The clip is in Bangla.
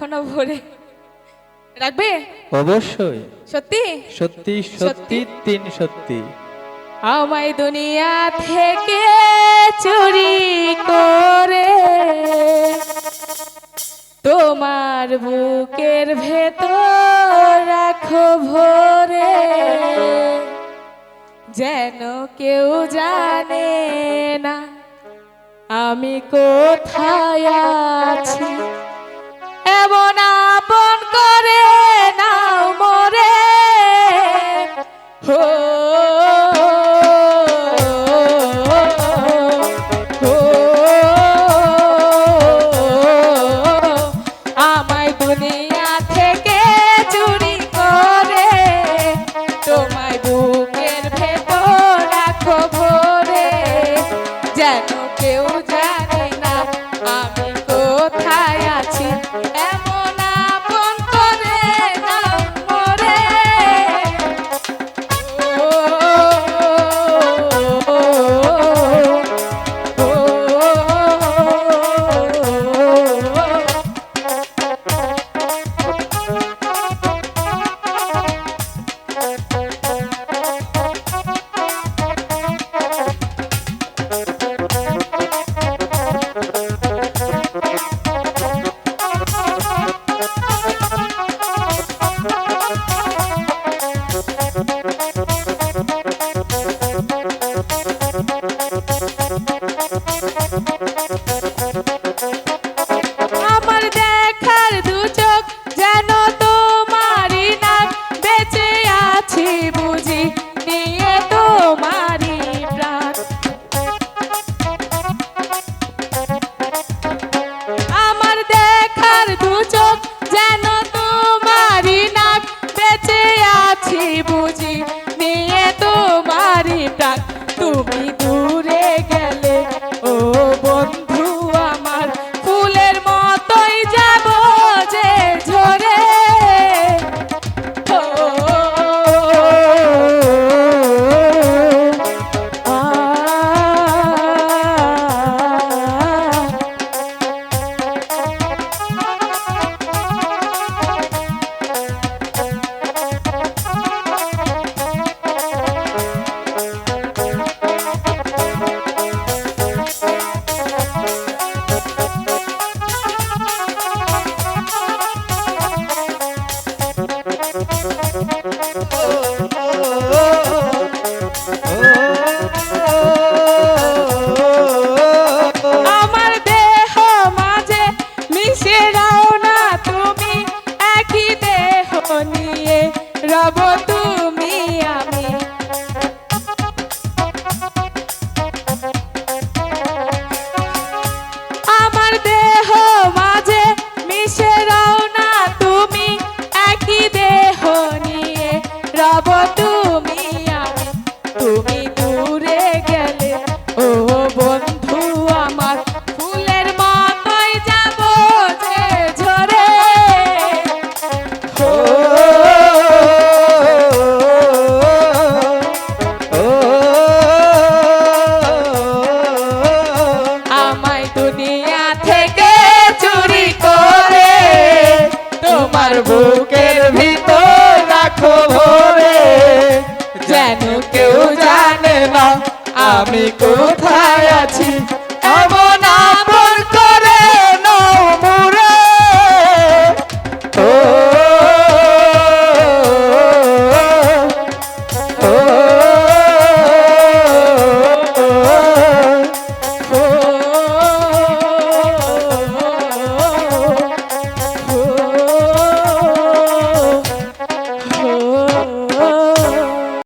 এখনও ভরে। রাখবে? অবশ্যই। সত্যি সত্যি সত্যি? তিন সত্যি। আমায় দুনিয়া থেকে চুরি করে। তোমার বুকের ভেতর রাখো ভরে। যেন কেউ জানে না আমি কোথায় আছি। এমন আপন করে, নাও মরে। হো আমায় দুনিয়া করে, তোমায় বুকের ভেতর রাখো ভরে। যেন কেউ জানে না আমি কোথায় আছি রব তুমি আমি গেলে আমার ফুলের মতোই যাব যে ঝরে আমায় দুনিয়া থেকে চুরি করে তোমার আমি কোথায়